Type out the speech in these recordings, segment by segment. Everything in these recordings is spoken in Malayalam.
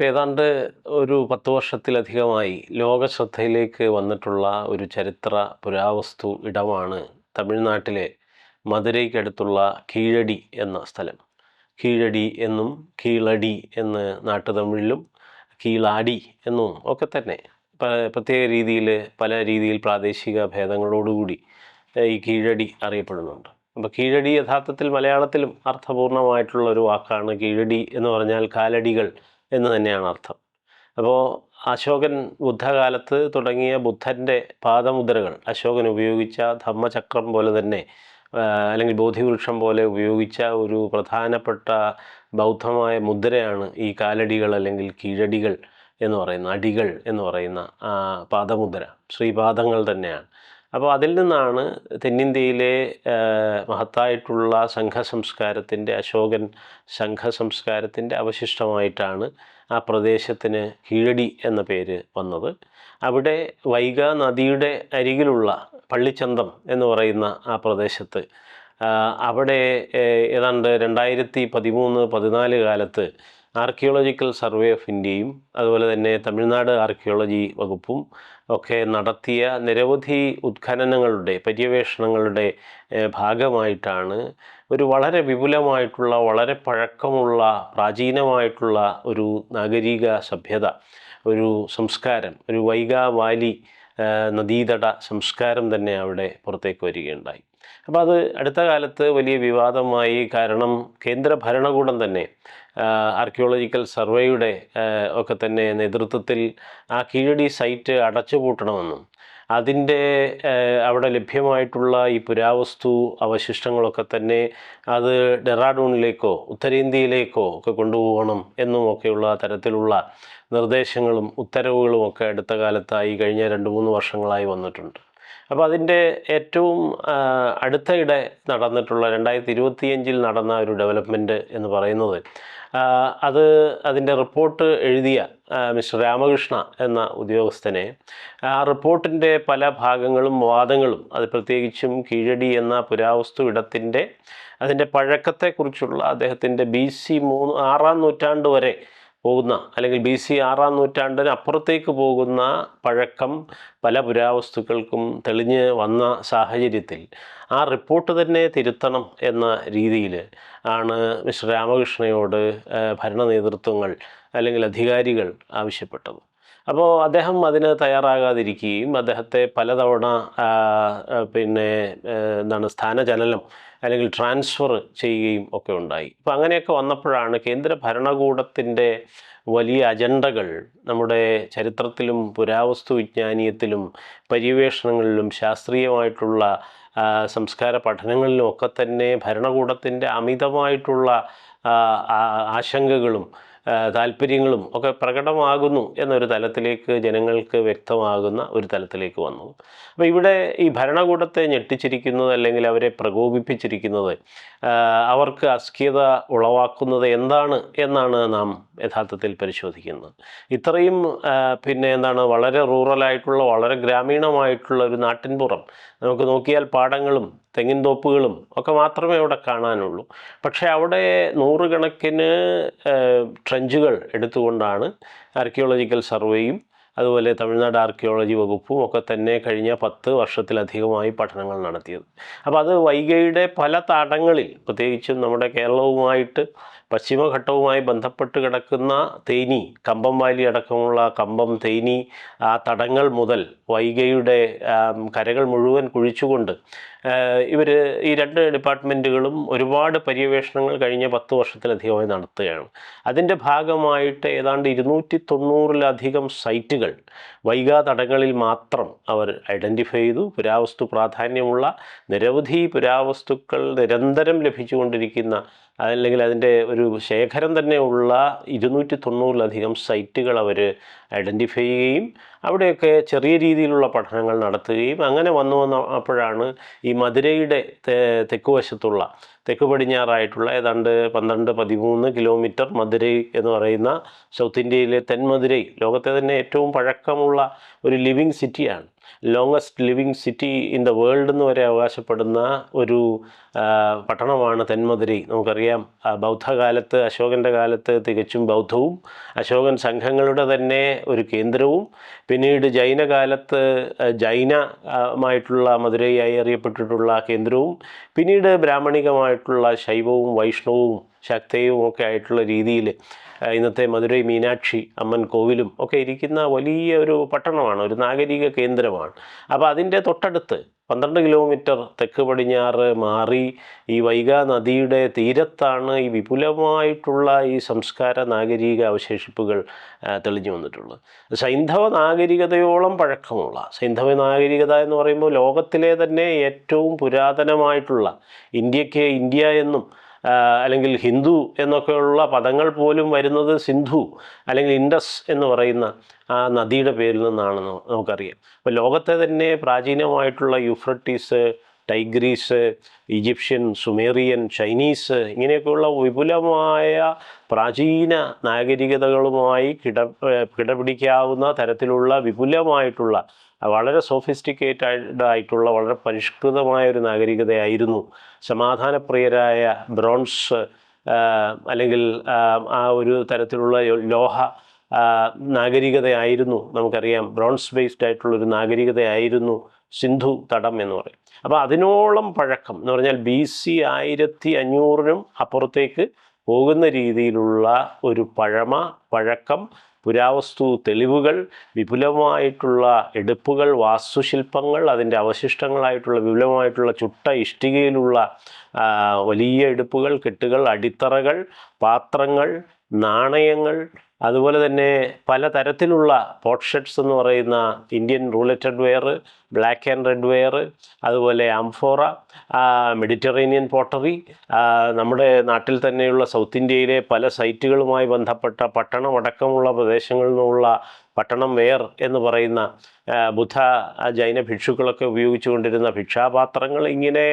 ഏതാണ്ട് ഒരു പത്ത് വർഷത്തിലധികമായി ലോക ശ്രദ്ധയിലേക്ക് വന്നിട്ടുള്ള ഒരു ചരിത്ര പുരാവസ്തു ഇടമാണ് തമിഴ്നാട്ടിലെ മധുരയ്ക്കടുത്തുള്ള കീഴടി എന്ന സ്ഥലം. കീഴടി എന്നും കീളടി എന്ന് നാട്ടുതമിഴിലും കീളാടി എന്നും ഒക്കെ തന്നെ. പ്രത്യേക രീതിയിൽ പല രീതിയിൽ പ്രാദേശിക ഭേദങ്ങളോടുകൂടി ഈ കീഴടി അറിയപ്പെടുന്നുണ്ട്. അപ്പോൾ കീഴടി യഥാർത്ഥത്തിൽ മലയാളത്തിലും അർത്ഥപൂർണമായിട്ടുള്ള ഒരു വാക്കാണ് കീഴടി എന്ന് പറഞ്ഞാൽ കാലടികൾ. എന്ന് തന്നെയാണ് അർത്ഥം. അപ്പോൾ അശോകൻ ബുദ്ധകാലത്ത് തുടങ്ങിയ ബുദ്ധന്റെ പാദമുദ്രകൾ അശോകൻ ഉപയോഗിച്ച ധമ്മചക്രം പോലെ തന്നെ അല്ലെങ്കിൽ ബോധിവൃക്ഷം പോലെ ഉപയോഗിച്ച ഒരു പ്രധാനപ്പെട്ട ബൗദ്ധമായ മുദ്രയാണ് ഈ കാലടികൾ അല്ലെങ്കിൽ കീഴടികൾ എന്ന് പറയുന്ന അടികൾ എന്ന് പറയുന്ന പാദമുദ്ര. ശ്രീപാദങ്ങൾ തന്നെയാണ്. അപ്പോൾ അതിൽ നിന്നാണ് തെന്നിന്ത്യയിലെ മഹത്തായിട്ടുള്ള സംഘ സംസ്കാരത്തിന്റെ അശോകൻ സംഘ സംസ്കാരത്തിന്റെ അവശിഷ്ടമായിട്ടാണ് ആ പ്രദേശത്തിന് കീഴടി എന്ന പേര് വന്നത്. അവിടെ വൈഗ നദിയുടെ അരികിലുള്ള പള്ളിച്ചന്തം എന്ന് പറയുന്ന ആ പ്രദേശത്ത് അവിടെ ഏതാണ്ട് രണ്ടായിരത്തി പതിമൂന്ന് പതിനാല് കാലത്ത് ആർക്കിയോളജിക്കൽ സർവേ ഓഫ് ഇന്ത്യയും അതുപോലെ തന്നെ തമിഴ്നാട് ആർക്കിയോളജി വകുപ്പും ഒക്കെ നടത്തിയ നിരവധി ഉത്ഖനനങ്ങളുടെ പര്യവേഷണങ്ങളുടെ ഭാഗമായിട്ടാണ് ഒരു വളരെ വിപുലമായിട്ടുള്ള വളരെ പഴക്കമുള്ള പ്രാചീനമായിട്ടുള്ള ഒരു നാഗരിക സഭ്യത ഒരു സംസ്കാരം ഒരു വൈഗാ വാലി നദീതട സംസ്കാരം തന്നെ അവിടെ പുറത്തേക്ക് വരികയുണ്ടായി. അപ്പോൾ അത് അടുത്ത കാലത്ത് വലിയ വിവാദമായി കാരണം കേന്ദ്ര ഭരണകൂടം തന്നെ ആർക്കിയോളജിക്കൽ സർവേയുടെ ഒക്കെ തന്നെ നേതൃത്വത്തിൽ ആ കീഴടി സൈറ്റ് അടച്ചുപൂട്ടണമെന്നും അതിന്റെ അവിടെ ലഭ്യമായിട്ടുള്ള ഈ പുരാവസ്തു അവശിഷ്ടങ്ങളൊക്കെ തന്നെ അത് ഡെറാഡൂണിലേക്കോ ഉത്തരേന്ത്യയിലേക്കോ ഒക്കെ കൊണ്ടുപോകണം എന്നും ഒക്കെയുള്ള തരത്തിലുള്ള നിർദ്ദേശങ്ങളും ഉത്തരവുകളും ഒക്കെ അടുത്ത കാലത്തായി കഴിഞ്ഞ രണ്ട് മൂന്ന് വർഷങ്ങളായി വന്നിട്ടുണ്ട്. അപ്പോൾ അതിന്റെ ഏറ്റവും അടുത്തയിടെ നടന്നിട്ടുള്ള രണ്ടായിരത്തി ഇരുപത്തിയഞ്ചിൽ നടന്ന ഒരു ഡെവലപ്മെന്റ് എന്ന് പറയുന്നത് അത് അതിന്റെ റിപ്പോർട്ട് എഴുതിയ മിസ്റ്റർ രാമകൃഷ്ണ എന്ന ഉദ്യോഗസ്ഥനെ ആ റിപ്പോർട്ടിന്റെ പല ഭാഗങ്ങളും വാദങ്ങളും അത് പ്രത്യേകിച്ചും കീഴടി എന്ന പുരാവസ്തു ഇടത്തിന്റെ അതിന്റെ പഴക്കത്തെക്കുറിച്ചുള്ള അദ്ദേഹത്തിന്റെ ബി സി മൂന്ന് ആറാം നൂറ്റാണ്ട് വരെ പോകുന്ന അല്ലെങ്കിൽ ബി സി ആറാം നൂറ്റാണ്ടിന് അപ്പുറത്തേക്ക് പോകുന്ന പഴക്കം പല പുരാവസ്തുക്കൾക്കും തെളിഞ്ഞ് വന്ന സാഹചര്യത്തിൽ ആ റിപ്പോർട്ട് തന്നെ തിരുത്തണം എന്ന രീതിയിൽ ആണ് മിസ്റ്റർ രാമകൃഷ്ണയോട് ഭരണ നേതൃത്വങ്ങൾ അല്ലെങ്കിൽ അധികാരികൾ ആവശ്യപ്പെട്ടത്. അപ്പോൾ അദ്ദേഹം അതിന് തയ്യാറാകാതിരിക്കുകയും അദ്ദേഹത്തെ പലതവണ പിന്നെ എന്താണ് സ്ഥാനചലനം അല്ലെങ്കിൽ ട്രാൻസ്ഫർ ചെയ്യുകയും ഒക്കെ ഉണ്ടായി. അപ്പോൾ അങ്ങനെയൊക്കെ വന്നപ്പോഴാണ് കേന്ദ്ര ഭരണകൂടത്തിന്റെ വലിയ അജണ്ടകൾ നമ്മുടെ ചരിത്രത്തിലും പുരാവസ്തു വിജ്ഞാനീയത്തിലും പര്യവേഷണങ്ങളിലും ശാസ്ത്രീയമായിട്ടുള്ള സംസ്കാര പഠനങ്ങളിലും ഒക്കെ തന്നെ ഭരണകൂടത്തിന്റെ അമിതമായിട്ടുള്ള ആശങ്കകളും താല്പര്യങ്ങളും ഒക്കെ പ്രകടമാകുന്നു എന്നൊരു തലത്തിലേക്ക് ജനങ്ങൾക്ക് വ്യക്തമാകുന്ന ഒരു തലത്തിലേക്ക് വന്നു. അപ്പോൾ ഇവിടെ ഈ ഭരണകൂടത്തെ ഞെട്ടിച്ചിരിക്കുന്നത് അല്ലെങ്കിൽ അവരെ പ്രകോപിപ്പിച്ചിരിക്കുന്നത് അവർക്ക് അസ്ഖ്യത ഉളവാക്കുന്നത് എന്താണ് എന്നാണ് നാം യഥാർത്ഥത്തിൽ പരിശോധിക്കുന്നത്. ഇത്രയും പിന്നെ എന്താണ് വളരെ റൂറലായിട്ടുള്ള വളരെ ഗ്രാമീണമായിട്ടുള്ള ഒരു നാട്ടിൻപുറം നമുക്ക് നോക്കിയാൽ പാടങ്ങളും തെങ്ങിൻ തോപ്പുകളും ഒക്കെ മാത്രമേ അവിടെ കാണാനുള്ളൂ. പക്ഷേ അവിടെ നൂറുകണക്കിന് ട്രെഞ്ചുകൾ എടുത്തുകൊണ്ടാണ് ആർക്കിയോളജിക്കൽ സർവേയും അതുപോലെ തമിഴ്നാട് ആർക്കിയോളജി വകുപ്പും ഒക്കെ തന്നെ കഴിഞ്ഞ പത്ത് വർഷത്തിലധികമായി പഠനങ്ങൾ നടത്തിയത്. അപ്പോൾ അത് വൈഗയുടെ പല തടങ്ങളിൽ പ്രത്യേകിച്ചും നമ്മുടെ കേരളവുമായിട്ട് പശ്ചിമഘട്ടവുമായി ബന്ധപ്പെട്ട് കിടക്കുന്ന തേനി കമ്പം വാലി അടക്കമുള്ള കമ്പം തേനി ആ തടങ്ങൾ മുതൽ വൈഗയുടെ കരകൾ മുഴുവൻ കുഴിച്ചുകൊണ്ട് ഇവർ ഈ രണ്ട് ഡിപ്പാർട്ട്മെന്റുകളും ഒരുപാട് പര്യവേഷണങ്ങൾ കഴിഞ്ഞ പത്ത് വർഷത്തിലധികമായി നടത്തുകയാണ്. അതിന്റെ ഭാഗമായിട്ട് ഏതാണ്ട് ഇരുന്നൂറ്റി തൊണ്ണൂറിലധികം സൈറ്റുകൾ വൈഗാ തടങ്ങളിൽ മാത്രം അവർ ഐഡന്റിഫൈ ചെയ്തു. പുരാവസ്തു പ്രാധാന്യമുള്ള നിരവധി പുരാവസ്തുക്കൾ നിരന്തരം ലഭിച്ചുകൊണ്ടിരിക്കുന്ന അല്ലെങ്കിൽ അതിന്റെ ഒരു ശേഖരം തന്നെ ഉള്ള ഇരുന്നൂറ്റി തൊണ്ണൂറിലധികം സൈറ്റുകൾ അവർ ഐഡന്റിഫൈ ചെയ്യുകയും അവിടെയൊക്കെ ചെറിയ രീതിയിലുള്ള പഠനങ്ങൾ നടത്തുകയും അങ്ങനെ വന്നു വന്ന അപ്പോഴാണ് ഈ മധുരയുടെ തെക്കുവശത്തുള്ള തെക്ക് പടിഞ്ഞാറായിട്ടുള്ള ഏതാണ്ട് പന്ത്രണ്ട് പതിമൂന്ന് കിലോമീറ്റർ മധുരൈ എന്ന് പറയുന്ന സൗത്ത് ഇന്ത്യയിലെ തെന്മധുരൈ ലോകത്തെ തന്നെ ഏറ്റവും പഴക്കമുള്ള ഒരു ലിവിങ് സിറ്റിയാണ്. Longest living city in the world എന്ന് വരെ അവകാശപ്പെടുന്ന ഒരു പട്ടണമാണ് തെന്മധുരൈ നമുക്കറിയാം ബൗദ്ധകാലത്ത് അശോകന്റെ കാലത്ത് തികച്ചും ബൗദ്ധവും അശോകൻ സംഘങ്ങളുടെ തന്നെ ഒരു കേന്ദ്രവും. പിന്നീട് ജൈനകാലത്ത് ജൈനമായിട്ടുള്ള മധുരയായി അറിയപ്പെട്ടിട്ടുള്ള കേന്ദ്രവും പിന്നീട് ബ്രാഹ്മണികമായിട്ടുള്ള ശൈവവും വൈഷ്ണവും ശക്തയും ഒക്കെ ആയിട്ടുള്ള രീതിയിൽ ഇന്നത്തെ മധുരൈ മീനാക്ഷി അമ്മൻ കോവിലും ഒക്കെ ഇരിക്കുന്ന വലിയ ഒരു പട്ടണമാണ് ഒരു നാഗരിക കേന്ദ്രമാണ്. അപ്പോൾ അതിന്റെ തൊട്ടടുത്ത് പന്ത്രണ്ട് കിലോമീറ്റർ തെക്ക് പടിഞ്ഞാറ് മാറി ഈ വൈഗാ നദിയുടെ തീരത്താണ് ഈ വിപുലമായിട്ടുള്ള ഈ സംസ്കാര നാഗരിക അവശേഷിപ്പുകൾ തെളിഞ്ഞു വന്നിട്ടുള്ളത്. സൈന്ധവ നാഗരികതയോളം പഴക്കമുള്ള സൈന്ധവ നാഗരികത എന്ന് പറയുമ്പോൾ ലോകത്തിലെ തന്നെ ഏറ്റവും പുരാതനമായിട്ടുള്ള ഇന്ത്യയ്ക്ക് ഇന്ത്യ എന്നും അല്ലെങ്കിൽ ഹിന്ദു എന്നൊക്കെയുള്ള പദങ്ങൾ പോലും വരുന്നത് സിന്ധു അല്ലെങ്കിൽ ഇൻഡസ് എന്ന് പറയുന്ന ആ നദിയുടെ പേരിൽ നിന്നാണെന്ന് നമുക്കറിയാം. അപ്പോൾ ലോകത്തെ തന്നെ പ്രാചീനമായിട്ടുള്ള Euphrates Tigris Egyptian Sumerian Chinese ഇങ്ങനെയൊക്കെയുള്ള വിപുലമായ പ്രാചീന നാഗരികതകളുമായി കിട കിടപിടിക്കാവുന്ന തരത്തിലുള്ള വിപുലമായിട്ടുള്ള വളരെ സോഫിസ്റ്റിക്കേറ്റഡ് ആയിട്ടുള്ള വളരെ പരിഷ്കൃതമായ ഒരു നാഗരികതയായിരുന്നു സമാധാനപ്രിയരായ ബ്രോൺസ് അല്ലെങ്കിൽ ആ, ഒരു തരത്തിലുള്ള ലോഹ നാഗരികതയായിരുന്നു നമുക്കറിയാം. ബ്രോൺസ് ബേസ്ഡ് ആയിട്ടുള്ളൊരു നാഗരികതയായിരുന്നു സിന്ധു തടം എന്ന് പറയും. അപ്പോൾ അതിനോളം പഴക്കം എന്ന് പറഞ്ഞാൽ ബി സി ആയിരത്തി അഞ്ഞൂറിനും അപ്പുറത്തേക്ക് പോകുന്ന രീതിയിലുള്ള ഒരു പഴമ പഴക്കം പുരാവസ്തു തെളിവുകൾ വിപുലമായിട്ടുള്ള എടുപ്പുകൾ വാസ്തുശില്പങ്ങൾ അതിന്റെ അവശിഷ്ടങ്ങളായിട്ടുള്ള വിപുലമായിട്ടുള്ള ചുട്ട ഇഷ്ടികയിലുള്ള വലിയ എടുപ്പുകൾ കെട്ടുകൾ അടിത്തറകൾ പാത്രങ്ങൾ നാണയങ്ങൾ അതുപോലെ തന്നെ പലതരത്തിലുള്ള പോട്ട് ഷർട്ട്സ് എന്ന് പറയുന്ന Indian rouletted ware black and red ware അതുപോലെ ആംഫോറ മെഡിറ്ററേനിയൻ പോട്ടറി നമ്മുടെ നാട്ടിൽ തന്നെയുള്ള സൗത്ത് ഇന്ത്യയിലെ പല സൈറ്റുകളുമായി ബന്ധപ്പെട്ട പട്ടണമടക്കമുള്ള പ്രദേശങ്ങളിൽ നിന്നുള്ള പട്ടണം വേർ എന്ന് പറയുന്ന ബുദ്ധ ജൈന ഭിക്ഷുക്കളൊക്കെ ഉപയോഗിച്ചുകൊണ്ടിരുന്ന ഭിക്ഷാപാത്രങ്ങൾ ഇങ്ങനെ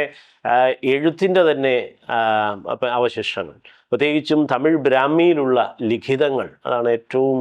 എഴുത്തിന്റെ തന്നെ അവശിഷ്ടങ്ങൾ. പ്രത്യേകിച്ചും തമിഴ് ബ്രാഹ്മിയിലുള്ള ലിഖിതങ്ങൾ അതാണ് ഏറ്റവും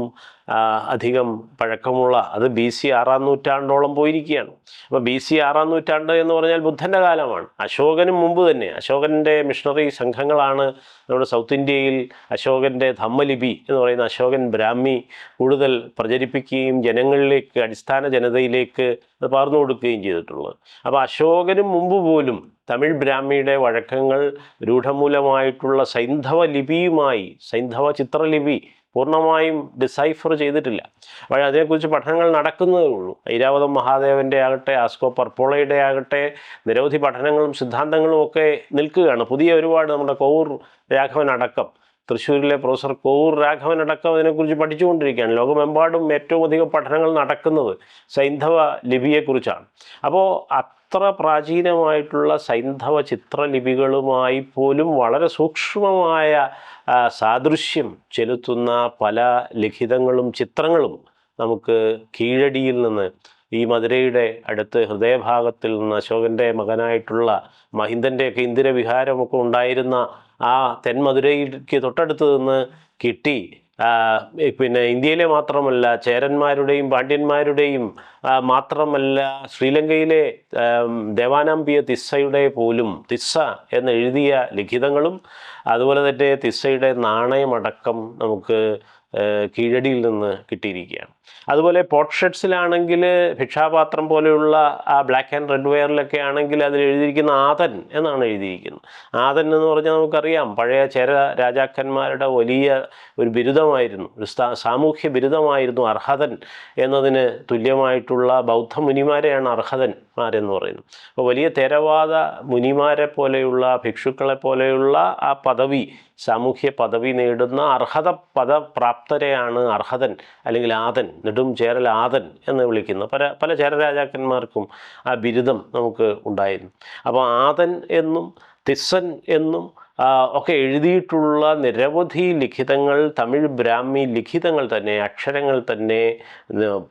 അധികം പഴക്കമുള്ള അത് ബി സി ആറാം നൂറ്റാണ്ടോളം പോയിരിക്കുകയാണ്. അപ്പോൾ ബി സി ആറാം നൂറ്റാണ്ട് എന്ന് പറഞ്ഞാൽ ബുദ്ധന്റെ കാലമാണ്. അശോകനും മുമ്പ് തന്നെ അശോകന്റെ മിഷണറി സംഘങ്ങളാണ് നമ്മുടെ സൗത്ത് ഇന്ത്യയിൽ അശോകന്റെ ധമ്മലിപി എന്ന് പറയുന്ന അശോകൻ ബ്രാഹ്മി കൂടുതൽ പ്രചരിപ്പിക്കുകയും ജനങ്ങളിലേക്ക് അടിസ്ഥാന ജനതയിലേക്ക് അത് പകർന്നു കൊടുക്കുകയും ചെയ്തിട്ടുള്ളത്. അപ്പോൾ അശോകനും മുമ്പ് പോലും തമിഴ് ബ്രാഹ്മിയുടെ വഴക്കങ്ങൾ രൂഢമൂലമായിട്ടുള്ള സൈന്ധവ ലിപിയുമായി സൈന്ധവ ചിത്രലിപി പൂർണമായും ഡിസൈഫർ ചെയ്തിട്ടില്ല. അപ്പോൾ അതിനെക്കുറിച്ച് പഠനങ്ങൾ നടക്കുന്നതേ ഉള്ളൂ. ഐരാവതം മഹാദേവന്റെ ആകട്ടെ ആസ്കോ പർപ്പോളയുടെ ആകട്ടെ നിരവധി പഠനങ്ങളും സിദ്ധാന്തങ്ങളും ഒക്കെ നിൽക്കുകയാണ്. പുതിയ ഒരുപാട് നമ്മുടെ കോവൂർ രാഘവൻ അടക്കം തൃശ്ശൂരിലെ പ്രൊഫസർ കോവൂർ രാഘവൻ അടക്കം അതിനെക്കുറിച്ച് പഠിച്ചുകൊണ്ടിരിക്കുകയാണ്. ലോകമെമ്പാടും ഏറ്റവും അധികം പഠനങ്ങൾ നടക്കുന്നത് സൈന്ധവ ലിപിയെക്കുറിച്ചാണ്. അപ്പോൾ അത്ര പ്രാചീനമായിട്ടുള്ള സൈന്ധവ ചിത്രലിപികളുമായി പോലും വളരെ സൂക്ഷ്മമായ സാദൃശ്യം ചെലുത്തുന്ന പല ലിഖിതങ്ങളും ചിത്രങ്ങളും നമുക്ക് കീഴടിയിൽ നിന്ന് ഈ മധുരയുടെ അടുത്ത് ഹൃദയഭാഗത്തിൽ നിന്ന് അശോകന്റെ മകനായിട്ടുള്ള മഹിന്ദന്റെയൊക്കെ ഇന്ദിരവിഹാരമൊക്കെ ഉണ്ടായിരുന്ന ആ തെന്മധുരയ്ക്ക് തൊട്ടടുത്ത് നിന്ന് കിട്ടി. പിന്നെ ഇന്ത്യയിലെ മാത്രമല്ല ചേരന്മാരുടെയും പാണ്ഡ്യന്മാരുടെയും മാത്രമല്ല ശ്രീലങ്കയിലെ ദേവാനാംബിയ തിസ്സയുടെ പോലും തിസ്സ എന്നെഴുതിയ ലിഖിതങ്ങളും അതുപോലെ തന്നെ തിസ്സയുടെ നാണയമടക്കം നമുക്ക് കീഴടിയിൽ നിന്ന് കിട്ടിയിരിക്കുകയാണ്. അതുപോലെ പോട്ട് ഭിക്ഷാപാത്രം പോലെയുള്ള ആ ബ്ലാക്ക് ആൻഡ് റെഡ് വെയറിലൊക്കെ ആണെങ്കിൽ അതിൽ എഴുതിയിരിക്കുന്ന ആതൻ എന്നാണ് എഴുതിയിരിക്കുന്നത്. ആതൻ എന്ന് പറഞ്ഞാൽ നമുക്കറിയാം പഴയ ചേര രാജാക്കന്മാരുടെ വലിയ ഒരു ബിരുദമായിരുന്നു ഒരു സാമൂഹ്യ ബിരുദമായിരുന്നു അർഹതൻ എന്നതിന് തുല്യമായിട്ടുള്ള ബൗദ്ധ മുനിമാരെയാണ് അർഹതന്മാരെന്ന് പറയുന്നത്. അപ്പോൾ വലിയ തേരവാദ മുനിമാരെ പോലെയുള്ള ഭിക്ഷുക്കളെ പോലെയുള്ള ആ പദവി സാമൂഹ്യ പദവി നേടുന്ന അർഹത പദപ്രാപ്തരെയാണ് അർഹതൻ അല്ലെങ്കിൽ ആദൻ നെടും ചേരൽ ആദൻ എന്ന് വിളിക്കുന്ന പല പല ചേരരാജാക്കന്മാർക്കും ആ ബിരുദം നമുക്ക് ഉണ്ടായിരുന്നു. അപ്പോൾ ആദൻ എന്നും തിസ്സൻ എന്നും ഒക്കെ എഴുതിയിട്ടുള്ള നിരവധി ലിഖിതങ്ങൾ തമിഴ് ബ്രാഹ്മി ലിഖിതങ്ങൾ തന്നെ അക്ഷരങ്ങൾ തന്നെ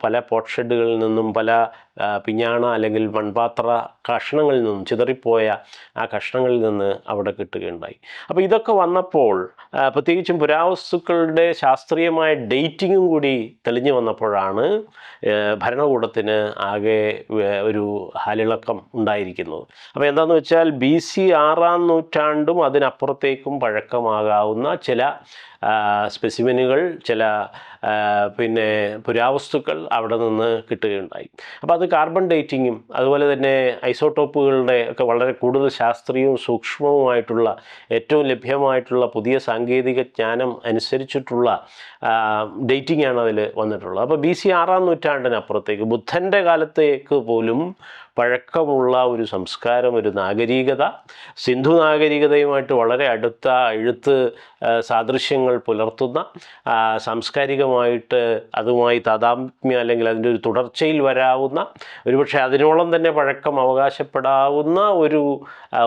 പല പോട്ട്ഷെഡുകളിൽ നിന്നും പല പിഞ്ഞാണ അല്ലെങ്കിൽ മൺപാത്ര കഷ്ണങ്ങളിൽ നിന്നും ചിതറിപ്പോയ ആ കഷ്ണങ്ങളിൽ നിന്ന് അവിടെ കിട്ടുകയുണ്ടായി. അപ്പോൾ ഇതൊക്കെ വന്നപ്പോൾ പ്രത്യേകിച്ചും പുരാവസ്തുക്കളുടെ ശാസ്ത്രീയമായ ഡേറ്റിങ്ങും കൂടി തെളിഞ്ഞു വന്നപ്പോഴാണ് ഭരണകൂടത്തിന് ആകെ ഒരു ഹാലിളക്കം ഉണ്ടായിരിക്കുന്നത്. അപ്പോൾ എന്താണെന്ന് വെച്ചാൽ ബി സി ആറാം നൂറ്റാണ്ടും അതിനപ്പുറത്തേക്കും പഴക്കമാകാവുന്ന ചില സ്പെസിമിനുകൾ ചില പിന്നെ പുരാവസ്തുക്കൾ അവിടെ നിന്ന് കിട്ടുകയുണ്ടായി. അപ്പോൾ അത് കാർബൺ ഡേറ്റിങ്ങും അതുപോലെ തന്നെ ഐസോട്ടോപ്പുകളുടെ ഒക്കെ വളരെ കൂടുതൽ ശാസ്ത്രീയവും സൂക്ഷ്മവുമായിട്ടുള്ള ഏറ്റവും ലഭ്യമായിട്ടുള്ള പുതിയ സാങ്കേതിക ജ്ഞാനം അനുസരിച്ചിട്ടുള്ള ഡേറ്റിംഗ് ആണ് അതിൽ വന്നിട്ടുള്ളത്. അപ്പോൾ ബി സി ആറാം നൂറ്റാണ്ടിനപ്പുറത്തേക്ക് ബുദ്ധന്റെ കാലത്തേക്ക് പോലും പഴക്കമുള്ള ഒരു സംസ്കാരം ഒരു നാഗരികത സിന്ധു നാഗരികതയുമായിട്ട് വളരെ അടുത്ത എഴുത്ത് സാദൃശ്യങ്ങൾ പുലർത്തുന്ന സാംസ്കാരികമായിട്ട് അതുമായി താതാത്മ്യം അല്ലെങ്കിൽ അതിന്റെ ഒരു തുടർച്ചയിൽ വരാവുന്ന ഒരുപക്ഷെ അതിനോളം തന്നെ പഴക്കം അവകാശപ്പെടാവുന്ന ഒരു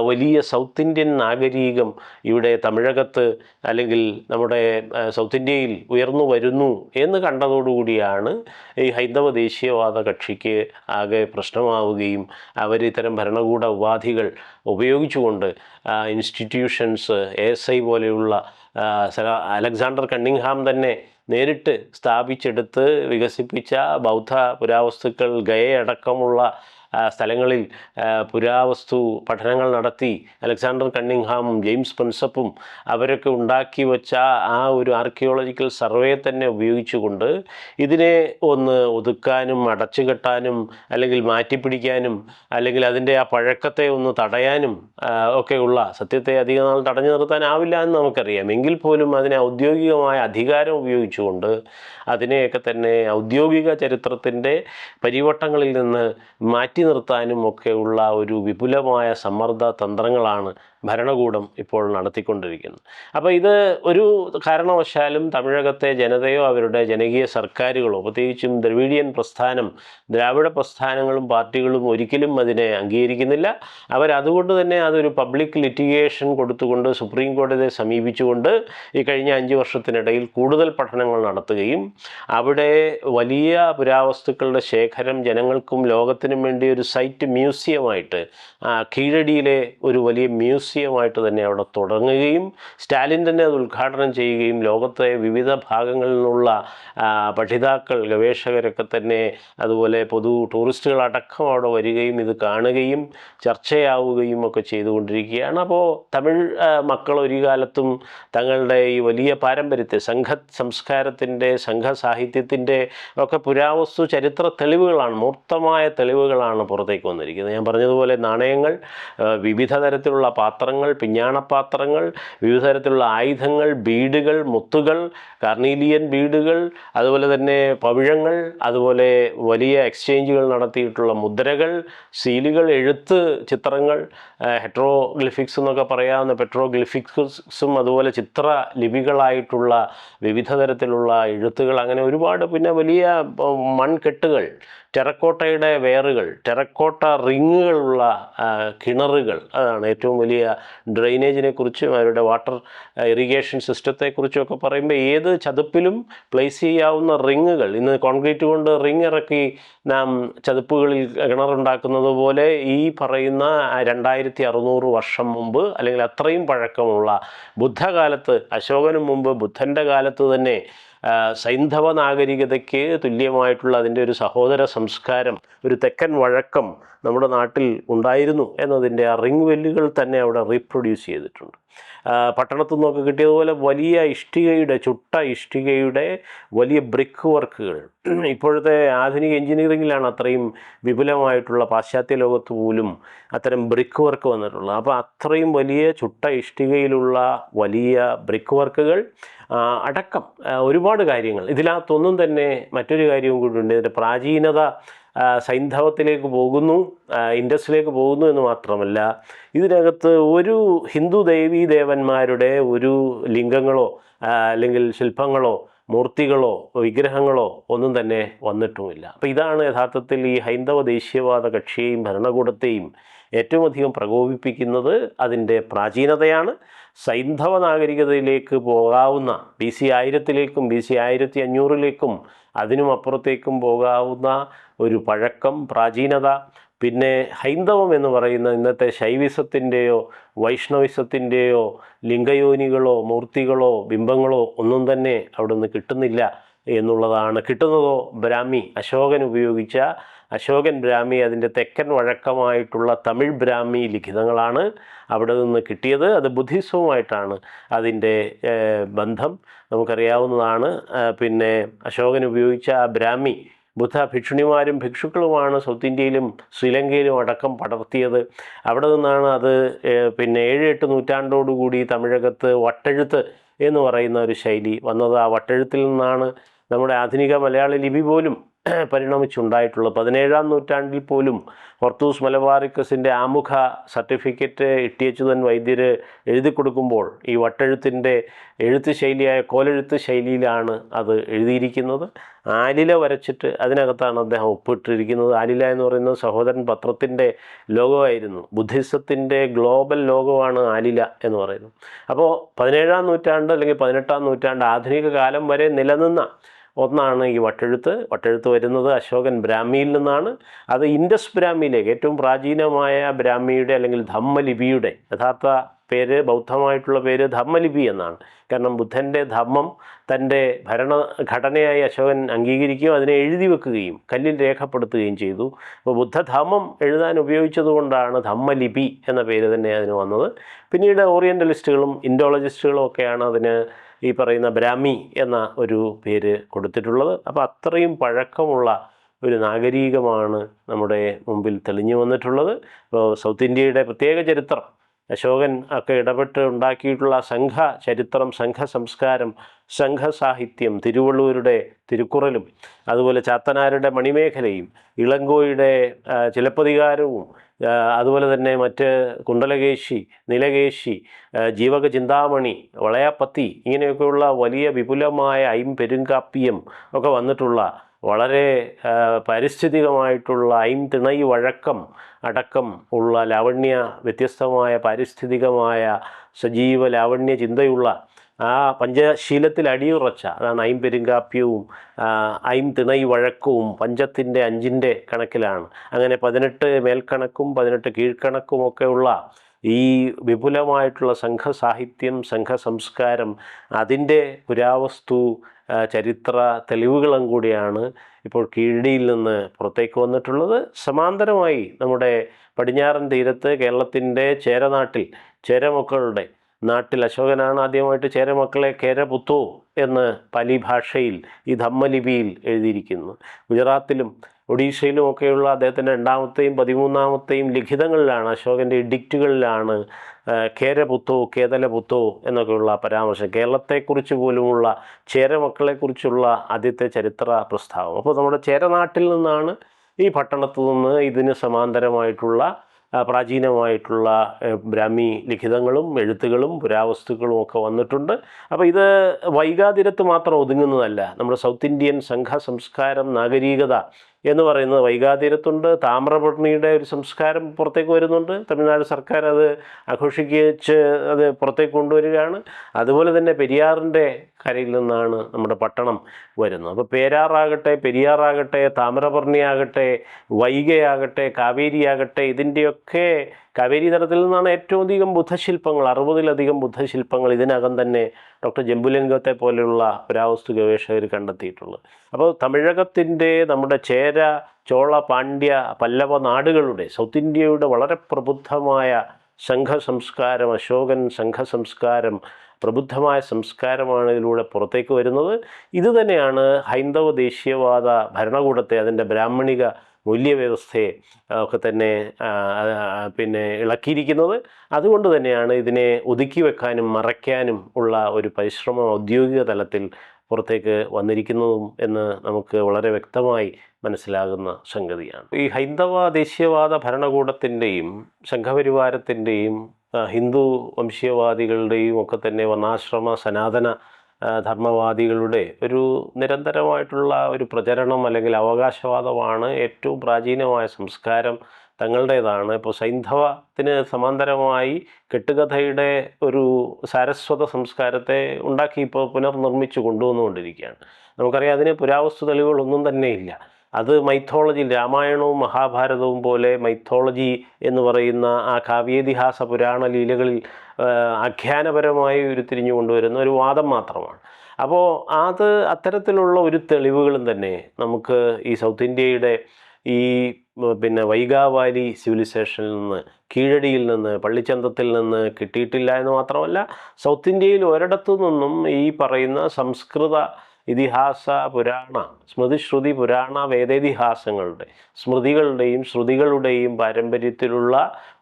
വലിയ സൗത്ത് ഇന്ത്യൻ നാഗരീകം ഇവിടെ തമിഴകത്ത് അല്ലെങ്കിൽ നമ്മുടെ സൗത്ത് ഇന്ത്യയിൽ ഉയർന്നു വരുന്നു എന്ന് കണ്ടതോടുകൂടിയാണ് ഈ ഹൈന്ദവ ദേശീയവാദ കക്ഷിക്ക് ആകെ പ്രശ്നമാവുകയും അവർ ഇത്തരം ഭരണകൂട ഉപാധികൾ ഉപയോഗിച്ചുകൊണ്ട് ഇൻസ്റ്റിറ്റ്യൂഷൻസ് എസ് ഐ പോലെയുള്ള അലക്സാണ്ടർ കണ്ണിങ്ഹാം തന്നെ നേരിട്ട് സ്ഥാപിച്ചെടുത്ത് വികസിപ്പിച്ച ബൗദ്ധ പുരാവസ്തുക്കൾ ഗയയടക്കമുള്ള ആ, സ്ഥലങ്ങളിൽ പുരാവസ്തു പഠനങ്ങൾ നടത്തി അലക്സാണ്ടർ കണ്ണിങ്ഹാമും ജെയിംസ് പ്രിൻസപ്പും അവരൊക്കെ ഉണ്ടാക്കി വെച്ച ആ ഒരു ആർക്കിയോളജിക്കൽ സർവേ തന്നെ ഉപയോഗിച്ചുകൊണ്ട് ഇതിനെ ഒന്ന് ഒതുക്കാനും അടച്ചുകെട്ടാനും അല്ലെങ്കിൽ മാറ്റിപ്പിടിക്കാനും അല്ലെങ്കിൽ അതിന്റെ ആ പഴക്കത്തെ ഒന്ന് തടയാനും ഒക്കെയുള്ള സത്യത്തെ അധികം നാൾ തടഞ്ഞു നിർത്താനാവില്ല എന്ന് നമുക്കറിയാം. എങ്കിൽ പോലും അതിനെ ഔദ്യോഗികമായ അധികാരം ഉപയോഗിച്ചുകൊണ്ട് അതിനെയൊക്കെ തന്നെ ഔദ്യോഗിക ചരിത്രത്തിന്റെ പരിവട്ടങ്ങളിൽ നിന്ന് മാറ്റി നിർത്താനും ഒക്കെയുള്ള ഒരു വിപുലമായ സമ്മർദ്ദ തന്ത്രങ്ങളാണ് ഭരണകൂടം ഇപ്പോൾ നടത്തിക്കൊണ്ടിരിക്കുന്നു. അപ്പോൾ ഇത് ഒരു കാരണവശാലും തമിഴകത്തെ ജനതയോ അവരുടെ ജനകീയ സർക്കാരുകളോ പ്രത്യേകിച്ചും ദ്രവിഡിയൻ പ്രസ്ഥാനം ദ്രാവിഡ പ്രസ്ഥാനങ്ങളും പാർട്ടികളും ഒരിക്കലും അതിനെ അംഗീകരിക്കുന്നില്ല. അവരതുകൊണ്ട് തന്നെ അതൊരു പബ്ലിക് ലിറ്റിഗേഷൻ കൊടുത്തുകൊണ്ട് സുപ്രീം കോടതിയെ സമീപിച്ചുകൊണ്ട് ഈ കഴിഞ്ഞ അഞ്ച് വർഷത്തിനിടയിൽ കൂടുതൽ പഠനങ്ങൾ നടത്തുകയും അവിടെ വലിയ പുരാവസ്തുക്കളുടെ ശേഖരം ജനങ്ങൾക്കും ലോകത്തിനും വേണ്ടി ഒരു സൈറ്റ് മ്യൂസിയമായിട്ട് കീഴടിയിലെ ഒരു വലിയ മ്യൂസിയമായിട്ട് തന്നെ അവിടെ തുടങ്ങുകയും സ്റ്റാലിൻ തന്നെ അത് ഉദ്ഘാടനം ചെയ്യുകയും ലോകത്തെ വിവിധ ഭാഗങ്ങളിൽ നിന്നുള്ള പഠിതാക്കൾ ഗവേഷകരൊക്കെ തന്നെ അതുപോലെ പൊതു ടൂറിസ്റ്റുകളടക്കം അവിടെ വരികയും ഇത് കാണുകയും ചർച്ചയാവുകയും ഒക്കെ ചെയ്തുകൊണ്ടിരിക്കുകയാണ്. അപ്പോൾ തമിഴ് മക്കൾ ഒരു കാലത്തും തങ്ങളുടെ ഈ വലിയ പാരമ്പര്യത്തെ സംഘ സംസ്കാരത്തിന്റെ സംഘ സാഹിത്യത്തിന്റെ ഒക്കെ പുരാവസ്തു ചരിത്ര തെളിവുകളാണ് മൂർത്തമായ തെളിവുകളാണ് പുറത്തേക്ക് വന്നിരിക്കുന്നത്. ഞാൻ പറഞ്ഞതുപോലെ നാണയങ്ങൾ വിവിധ തരത്തിലുള്ള പാത്രങ്ങൾ പിഞ്ഞാണപ്പാത്രങ്ങൾ വിവിധ തരത്തിലുള്ള ആയുധങ്ങൾ ബീഡുകൾ മുത്തുകൾ കർണീലിയൻ ബീഡുകൾ അതുപോലെ തന്നെ പവിഴങ്ങൾ അതുപോലെ വലിയ എക്സ്ചേഞ്ചുകൾ നടത്തിയിട്ടുള്ള മുദ്രകൾ സീലുകൾ എഴുത്ത് ചിത്രങ്ങൾ ഹെട്രോഗ്ലിഫിക്സ് എന്നൊക്കെ പറയാവുന്ന പെട്രോഗ്ലിഫിക്സും അതുപോലെ ചിത്ര ലിപികളായിട്ടുള്ള വിവിധ തരത്തിലുള്ള എഴുത്തുകൾ അങ്ങനെ ഒരുപാട് പിന്നെ വലിയ മൺകെട്ടുകൾ ടെറക്കോട്ടയുടെ വേറുകൾ ടെറക്കോട്ട റിങ്ങുകളുള്ള കിണറുകൾ അതാണ് ഏറ്റവും വലിയ ഡ്രെയിനേജിനെ കുറിച്ചും അവരുടെ വാട്ടർ ഇറിഗേഷൻ സിസ്റ്റത്തെക്കുറിച്ചും ഒക്കെ പറയുമ്പോൾ ഏത് ചതുപ്പിലും പ്ലേസ് ചെയ്യാവുന്ന റിങ്ങുകൾ ഇന്ന് കോൺക്രീറ്റ് കൊണ്ട് റിങ് ഇറക്കി നാം ചതുപ്പുകളിൽ കിണറുണ്ടാക്കുന്നത് പോലെ ഈ പറയുന്ന രണ്ടായിരത്തി അറുന്നൂറ് വർഷം മുമ്പ് അല്ലെങ്കിൽ അത്രയും പഴക്കമുള്ള ബുദ്ധകാലത്ത് അശോകനും മുമ്പ് ബുദ്ധന്റെ കാലത്ത് തന്നെ സൈന്ധവ നാഗരികതയ്ക്ക് തുല്യമായിട്ടുള്ള അതിന്റെ ഒരു സഹോദര സംസ്കാരം ഒരു തെക്കൻ വഴക്കം നമ്മുടെ നാട്ടിൽ ഉണ്ടായിരുന്നു എന്നതിന്റെ ആ റിംഗ് വെല്ലുകൾ തന്നെ അവിടെ റീപ്രൊഡ്യൂസ് ചെയ്തിട്ടുണ്ട്. പട്ടണത്തു നിന്നൊക്കെ കിട്ടിയതുപോലെ വലിയ ഇഷ്ടികയുടെ ചുട്ട ഇഷ്ടികയുടെ വലിയ ബ്രിക്ക് വർക്കുകൾ ഇപ്പോഴത്തെ ആധുനിക എഞ്ചിനീയറിങ്ങിലാണ് അത്രയും വിപുലമായിട്ടുള്ള പാശ്ചാത്യ ലോകത്ത് പോലും അത്തരം ബ്രിക്ക് വർക്ക് വന്നിട്ടുള്ളത്. അപ്പോൾ അത്രയും വലിയ ചുട്ട ഇഷ്ടികയിലുള്ള വലിയ ബ്രിക്ക് വർക്കുകൾ അടക്കം ഒരുപാട് കാര്യങ്ങൾ. ഇതിനകത്തൊന്നും തന്നെ മറ്റൊരു കാര്യവും കൂടിയുണ്ട് ഇതിന്റെ പ്രാചീനത സൈന്ധവത്തിലേക്ക് പോകുന്നു ഇൻഡസിലേക്ക് പോകുന്നു എന്ന് മാത്രമല്ല ഇതിനകത്ത് ഒരു ഹിന്ദു ദേവീ ദേവന്മാരുടെ ഒരു ലിംഗങ്ങളോ അല്ലെങ്കിൽ ശില്പങ്ങളോ മൂർത്തികളോ വിഗ്രഹങ്ങളോ ഒന്നും തന്നെ വന്നിട്ടുമില്ല. അപ്പോൾ ഇതാണ് യഥാർത്ഥത്തിൽ ഈ ഹൈന്ദവ ദേശീയവാദ കക്ഷിയെയും ഭരണകൂടത്തെയും ഏറ്റവും അധികം പ്രകോപിപ്പിക്കുന്നത് അതിന്റെ പ്രാചീനതയാണ്. സൈന്ധവ നാഗരികതയിലേക്ക് പോകാവുന്ന ബി സി ആയിരത്തിലേക്കും ബി സി ആയിരത്തി അഞ്ഞൂറിലേക്കും അതിനും അപ്പുറത്തേക്കും പോകാവുന്ന ഒരു പഴക്കം പ്രാചീനത. പിന്നെ ഹൈന്ദവം എന്ന് പറയുന്ന ഇന്നത്തെ ശൈവിസത്തിന്റെയോ വൈഷ്ണവിസത്തിന്റെയോ ലിംഗയോനികളോ മൂർത്തികളോ ബിംബങ്ങളോ ഒന്നും തന്നെ അവിടെ നിന്ന് കിട്ടുന്നില്ല എന്നുള്ളതാണ്. കിട്ടുന്നതോ ബ്രാഹ്മി അശോകൻ ഉപയോഗിച്ച അശോകൻ ബ്രാഹ്മി അതിന്റെ തെക്കൻ വഴക്കമായിട്ടുള്ള തമിഴ് ബ്രാഹ്മി ലിഖിതങ്ങളാണ് അവിടെ നിന്ന് കിട്ടിയത്. അത് ബുദ്ധിസവുമായിട്ടാണ് അതിന്റെ ബന്ധം നമുക്കറിയാവുന്നതാണ്. പിന്നെ അശോകൻ ഉപയോഗിച്ച ആ ബ്രാഹ്മി ബുദ്ധ ഭിക്ഷുണിമാരും ഭിക്ഷുക്കളുമാണ് സൗത്ത് ഇന്ത്യയിലും ശ്രീലങ്കയിലും അടക്കം പടർത്തിയത്. അവിടെ നിന്നാണ് അത് പിന്നെ ഏഴ് എട്ട് നൂറ്റാണ്ടോടുകൂടി തമിഴകത്ത് വട്ടെഴുത്ത് എന്ന് പറയുന്ന ഒരു ശൈലി വന്നത്. ആ വട്ടെഴുത്തിൽ നിന്നാണ് നമ്മുടെ ആധുനിക മലയാള ലിപി പോലും പരിണമിച്ചുണ്ടായിട്ടുള്ളത് പതിനേഴാം നൂറ്റാണ്ടിൽ പോലും ഹൊർത്തൂസ് മലബാറിക്കസിന്റെ ആമുഖ സർട്ടിഫിക്കറ്റ് ഇട്ടിയച്ചുതൻ വൈദ്യർ എഴുതി കൊടുക്കുമ്പോൾ ഈ വട്ടെഴുത്തിന്റെ എഴുത്ത് ശൈലിയായ കോലെഴുത്ത് ശൈലിയിലാണ് അത് എഴുതിയിരിക്കുന്നത്. ആലില വരച്ചിട്ട് അതിനകത്താണ് അദ്ദേഹം ഒപ്പിട്ടിരിക്കുന്നത്. ആലില എന്ന് പറയുന്നത് സഹോദരൻ പത്രത്തിന്റെ ലോകമായിരുന്നു. ബുദ്ധിസത്തിന്റെ ഗ്ലോബൽ ലോകമാണ് ആലില എന്ന് പറയുന്നത് അപ്പോൾ പതിനേഴാം നൂറ്റാണ്ട് അല്ലെങ്കിൽ പതിനെട്ടാം നൂറ്റാണ്ട് ആധുനിക കാലം വരെ നിലനിന്ന ഒന്നാണ് ഈ വട്ടെഴുത്ത്. വട്ടെഴുത്ത് വരുന്നത് അശോകൻ ബ്രാഹ്മിയിൽ നിന്നാണ്. അത് ഇൻഡസ് ബ്രാഹ്മിയിലേക്ക് ഏറ്റവും പ്രാചീനമായ ബ്രാഹ്മിയുടെ അല്ലെങ്കിൽ ധമ്മലിപിയുടെ യഥാർത്ഥ പേര് ബൗദ്ധമായിട്ടുള്ള പേര് ധമ്മലിപി എന്നാണ്. കാരണം ബുദ്ധന്റെ ധമ്മം തന്റെ ഭരണഘടനയായി അശോകൻ അംഗീകരിക്കുകയും അതിനെ എഴുതി വെക്കുകയും കല്ലിൽ രേഖപ്പെടുത്തുകയും ചെയ്തു. അപ്പോൾ ബുദ്ധധമ്മം എഴുതാൻ ഉപയോഗിച്ചതുകൊണ്ടാണ് ധമ്മലിപി എന്ന പേര് തന്നെ അതിന് വന്നത്. പിന്നീട് ഓറിയന്റലിസ്റ്റുകളും ഇൻഡോളജിസ്റ്റുകളും ഒക്കെയാണ് അതിന് ഈ പറയുന്ന ബ്രാഹ്മി എന്ന ഒരു പേര് കൊടുത്തിട്ടുള്ളത്. അപ്പോൾ അത്രയും പഴക്കമുള്ള ഒരു നാഗരീകമാണ് നമ്മുടെ മുമ്പിൽ തെളിഞ്ഞു വന്നിട്ടുള്ളത്. ഇപ്പോൾ സൗത്ത് ഇന്ത്യയുടെ പ്രത്യേക ചരിത്രം അശോകൻ ഒക്കെ ഇടപെട്ട് ഉണ്ടാക്കിയിട്ടുള്ള സംഘ ചരിത്രം സംഘ സംസ്കാരം സംഘ സാഹിത്യം തിരുവള്ളൂരുടെ തിരുക്കുറലും അതുപോലെ ചാത്തനാരുടെ മണിമേഖലയും ഇളങ്കോയുടെ ചിലപ്പതികാരവും അതുപോലെ തന്നെ മറ്റ് കുണ്ടലകേശി നിലകേശി ജീവക ചിന്താമണി വളയാപ്പത്തി ഇങ്ങനെയൊക്കെയുള്ള വലിയ വിപുലമായ ഐം ഐംപെരുങ്കാപ്പിയം ഒക്കെ വന്നിട്ടുള്ള വളരെ പാരിസ്ഥിതികമായിട്ടുള്ള ഐംതിണൈ വഴക്കം അടക്കം ഉള്ള ലാവണ്യ വ്യത്യസ്തമായ പാരിസ്ഥിതികമായ സജീവ ലാവണ്യ ചിന്തയുള്ള ആ പഞ്ചശീലത്തിൽ അടിയുറച്ച അതാണ് ഐംപെരുങ്കാപ്യവും ഐംതിണൈ വഴക്കവും പഞ്ചത്തിന്റെ അഞ്ചിന്റെ കണക്കിലാണ്. അങ്ങനെ പതിനെട്ട് മേൽക്കണക്കും പതിനെട്ട് കീഴ്ക്കണക്കും ഒക്കെയുള്ള ഈ വിപുലമായിട്ടുള്ള സംഘ സംസ്കാരം അതിന്റെ പുരാവസ്തു ചരിത്ര തെളിവുകളും കൂടിയാണ് ഇപ്പോൾ കീഴടിയിൽ നിന്ന് പുറത്തേക്ക് വന്നിട്ടുള്ളത്. സമാന്തരമായി നമ്മുടെ പടിഞ്ഞാറൻ തീരത്ത് കേരളത്തിന്റെ ചേരനാട്ടിൽ ചേരമക്കളുടെ നാട്ടിൽ അശോകനാണ് ആദ്യമായിട്ട് ചേരമക്കളെ കേരപുത്തു എന്ന് പലി ഭാഷയിൽ ഈ ധമ്മലിപിയിൽ എഴുതിയിരിക്കുന്നു. ഗുജറാത്തിലും ഒഡീഷയിലും ഒക്കെയുള്ള അദ്ദേഹത്തിന്റെ രണ്ടാമത്തെയും പതിമൂന്നാമത്തെയും ലിഖിതങ്ങളിലാണ് അശോകന്റെ ഇഡിക്റ്റുകളിലാണ് കേരപുത്തോ കേതലപുത്തോ എന്നൊക്കെയുള്ള പരാമർശം. കേരളത്തെക്കുറിച്ച് പോലുമുള്ള ചേരമക്കളെക്കുറിച്ചുള്ള ആദ്യത്തെ ചരിത്ര പ്രസ്താവം. അപ്പോൾ നമ്മുടെ ചേരനാട്ടിൽ നിന്നാണ് ഈ പട്ടണത്തു നിന്ന് ഇതിന് സമാന്തരമായിട്ടുള്ള പ്രാചീനമായിട്ടുള്ള ബ്രാഹ്മി ലിഖിതങ്ങളും എഴുത്തുകളും പുരാവസ്തുക്കളും ഒക്കെ വന്നിട്ടുണ്ട്. അപ്പോൾ ഇത് വൈകാതിരത്ത് മാത്രം ഒതുങ്ങുന്നതല്ല. നമ്മുടെ സൗത്ത് ഇന്ത്യൻ സംഘ സംസ്കാരം നാഗരികത എന്ന് പറയുന്നത് വൈകാതീരത്തുണ്ട്. താമ്രപട്ടിണിയുടെ ഒരു സംസ്കാരം പുറത്തേക്ക് വരുന്നുണ്ട്. തമിഴ്നാട് സർക്കാർ അത് ആഘോഷിച്ച് അത് പുറത്തേക്ക് കൊണ്ടുവരികയാണ്. അതുപോലെ തന്നെ പെരിയാറിന്റെ കരയിൽ നിന്നാണ് നമ്മുടെ പട്ടണം വരുന്നത്. അപ്പോൾ പേരാറാകട്ടെ പെരിയാറാകട്ടെ താമരപർണിയാകട്ടെ വൈകയാകട്ടെ കാവേരിയാകട്ടെ ഇതിന്റെയൊക്കെ കാവേരി തലത്തിൽ നിന്നാണ് ഏറ്റവും അധികം ബുദ്ധശില്പങ്ങൾ അറുപതിലധികം ബുദ്ധശില്പങ്ങൾ ഇതിനകം തന്നെ ഡോക്ടർ ജംബുലിംഗത്തെ പോലെയുള്ള പുരാവസ്തു ഗവേഷകർ കണ്ടെത്തിയിട്ടുള്ളത്. അപ്പോൾ തമിഴകത്തിന്റെ നമ്മുടെ ചേര ചോള പാണ്ഡ്യ പല്ലവ നാടുകളുടെ സൗത്ത് ഇന്ത്യയുടെ വളരെ പ്രബുദ്ധമായ സംഘ സംസ്കാരം അശോകൻ സംഘ സംസ്കാരം പ്രബുദ്ധമായ സംസ്കാരമാണ് ഇതിലൂടെ പുറത്തേക്ക് വരുന്നത്. ഇതുതന്നെയാണ് ഹൈന്ദവ ദേശീയവാദ ഭരണകൂടത്തെ അതിന്റെ ബ്രാഹ്മണിക മൂല്യവ്യവസ്ഥയെ ഒക്കെ തന്നെ പിന്നെ ഇളക്കിയിരിക്കുന്നത്. അതുകൊണ്ട് തന്നെയാണ് ഇതിനെ ഒതുക്കി വെക്കാനും മറയ്ക്കാനും ഉള്ള ഒരു പരിശ്രമം ഔദ്യോഗിക തലത്തിൽ പുറത്തേക്ക് വന്നിരിക്കുന്നതും എന്ന് നമുക്ക് വളരെ വ്യക്തമായി മനസ്സിലാകുന്ന സംഗതിയാണ്. ഈ ഹൈന്ദവ ദേശീയവാദ ഭരണകൂടത്തിന്റെയും സംഘപരിവാരത്തിന്റെയും ഹിന്ദു വംശീയവാദികളുടെയും ഒക്കെ തന്നെ വർണാശ്രമ സനാതന ധർമ്മവാദികളുടെ ഒരു നിരന്തരമായിട്ടുള്ള ഒരു പ്രചരണം അല്ലെങ്കിൽ അവകാശവാദമാണ് ഏറ്റവും പ്രാചീനമായ സംസ്കാരം തങ്ങളുടേതാണ്. ഇപ്പോൾ സൈന്ധവത്തിന് സമാന്തരമായി കെട്ടുകഥയുടെ ഒരു സാരസ്വത സംസ്കാരത്തെ ഉണ്ടാക്കി ഇപ്പോൾ പുനർനിർമ്മിച്ചു കൊണ്ടുവന്നുകൊണ്ടിരിക്കുകയാണ്. നമുക്കറിയാം അതിന് പുരാവസ്തു തെളിവുകളൊന്നും തന്നെയില്ല. അത് മൈത്തോളജി രാമായണവും മഹാഭാരതവും പോലെ മൈത്തോളജി എന്ന് പറയുന്ന ആ കാവ്യേതിഹാസ പുരാണ ലീലകളിൽ ആഖ്യാനപരമായി ഉരുത്തിരിഞ്ഞു കൊണ്ടുവരുന്ന ഒരു വാദം മാത്രമാണ്. അപ്പോൾ അത് അത്തരത്തിലുള്ള ഒരു തെളിവുകളും തന്നെ നമുക്ക് ഈ സൗത്ത് ഇന്ത്യയുടെ ഈ പിന്നെ വൈഗാവാലി സിവിലൈസേഷനിൽ നിന്ന് കീഴടിയിൽ നിന്ന് പള്ളിച്ചന്തത്തിൽ നിന്ന് കിട്ടിയിട്ടില്ല എന്ന് മാത്രമല്ല സൗത്ത് ഇന്ത്യയിൽ ഒരിടത്തു നിന്നും ഈ പറയുന്ന സംസ്കൃത ഇതിഹാസ പുരാണ സ്മൃതിശ്രുതി പുരാണ വേദേതിഹാസങ്ങളുടെ സ്മൃതികളുടെയും ശ്രുതികളുടെയും പാരമ്പര്യത്തിലുള്ള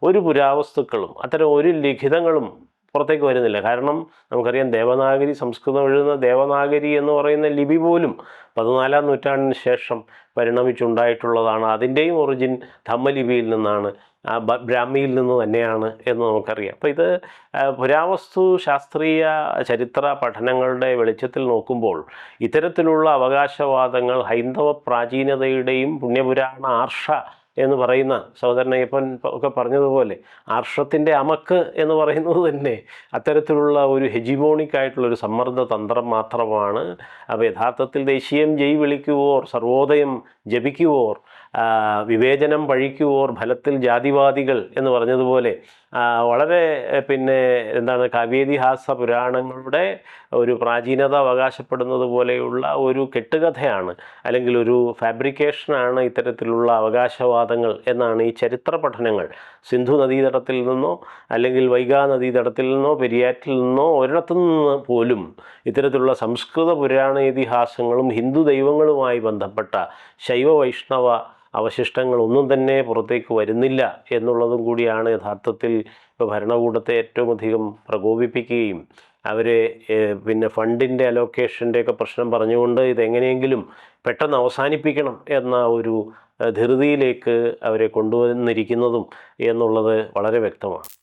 ഒരു പുരാവസ്തുക്കളും അത്തരം ഒരു ലിഖിതങ്ങളും പുറത്തേക്ക് വരുന്നില്ല. കാരണം നമുക്കറിയാം ദേവനാഗരി സംസ്കൃതം എഴുതുന്ന ദേവനാഗരി എന്ന് പറയുന്ന ലിപി പോലും പതിനാലാം നൂറ്റാണ്ടിന് ശേഷം പരിണമിച്ചുണ്ടായിട്ടുള്ളതാണ്. അതിന്റെയും ഒറിജിൻ ധമ്മലിപിയിൽ നിന്നാണ്. ബ്രാഹ്മിയിൽ നിന്ന് തന്നെയാണ് എന്ന് നമുക്കറിയാം. അപ്പോൾ ഇത് പുരാവസ്തു ശാസ്ത്രീയ ചരിത്ര പഠനങ്ങളുടെ വെളിച്ചത്തിൽ നോക്കുമ്പോൾ ഇത്തരത്തിലുള്ള അവകാശവാദങ്ങൾ ഹൈന്ദവ പ്രാചീനതയുടെയും പുണ്യപുരാണ ആർഷ എന്ന് പറയുന്ന സഹോദരൻ അയ്യപ്പൻ ഒക്കെ പറഞ്ഞതുപോലെ ആർഷത്തിന്റെ അമക്ക് എന്ന് പറയുന്നത് തന്നെ അത്തരത്തിലുള്ള ഒരു ഹെജിമോണിക് ആയിട്ടുള്ള ഒരു സമ്മർദ്ദ തന്ത്രം മാത്രമാണ്. അപ്പോൾ യഥാർത്ഥത്തിൽ ദേശീയം ജയ് വിളിക്കുവോർ സർവോദയം ജപിക്കുവോർ വിവേചനം പഴിക്കുവോർ ഫലത്തിൽ ജാതിവാദികൾ എന്ന് പറഞ്ഞതുപോലെ വളരെ പിന്നെ എന്താണ് കാവ്യേതിഹാസ പുരാണങ്ങളുടെ ഒരു പ്രാചീനത അവകാശപ്പെടുന്നത് പോലെയുള്ള ഒരു കെട്ടുകഥയാണ് അല്ലെങ്കിൽ ഒരു ഫാബ്രിക്കേഷനാണ് ഇത്തരത്തിലുള്ള അവകാശവാദങ്ങൾ എന്നാണ് ഈ ചരിത്ര പഠനങ്ങൾ. സിന്ധു നദീതടത്തിൽ നിന്നോ അല്ലെങ്കിൽ വൈഗാ നദീതടത്തിൽ നിന്നോ പെരിയാറ്റിൽ നിന്നോ ഒരിടത്തു നിന്ന് പോലും ഇത്തരത്തിലുള്ള സംസ്കൃത പുരാണ ഇതിഹാസങ്ങളും ഹിന്ദു ദൈവങ്ങളുമായി ബന്ധപ്പെട്ട ശൈവ വൈഷ്ണവ അവശിഷ്ടങ്ങളൊന്നും തന്നെ പുറത്തേക്ക് വരുന്നില്ല എന്നുള്ളതും കൂടിയാണ് യഥാർത്ഥത്തിൽ ഭരണകൂടത്തെ ഏറ്റവും അധികം പ്രകോപിപ്പിക്കുകയും അവരെ പിന്നെ ഫണ്ടിന്റെ അലോക്കേഷന്റെ ഒക്കെ പ്രശ്നം പറഞ്ഞുകൊണ്ട് ഇതെങ്ങനെയെങ്കിലും പെട്ടെന്ന് അവസാനിപ്പിക്കണം എന്ന ഒരു ധൃതിയിലേക്ക് അവരെ കൊണ്ടുവന്നിരിക്കുന്നതും എന്നുള്ളത് വളരെ വ്യക്തമാണ്.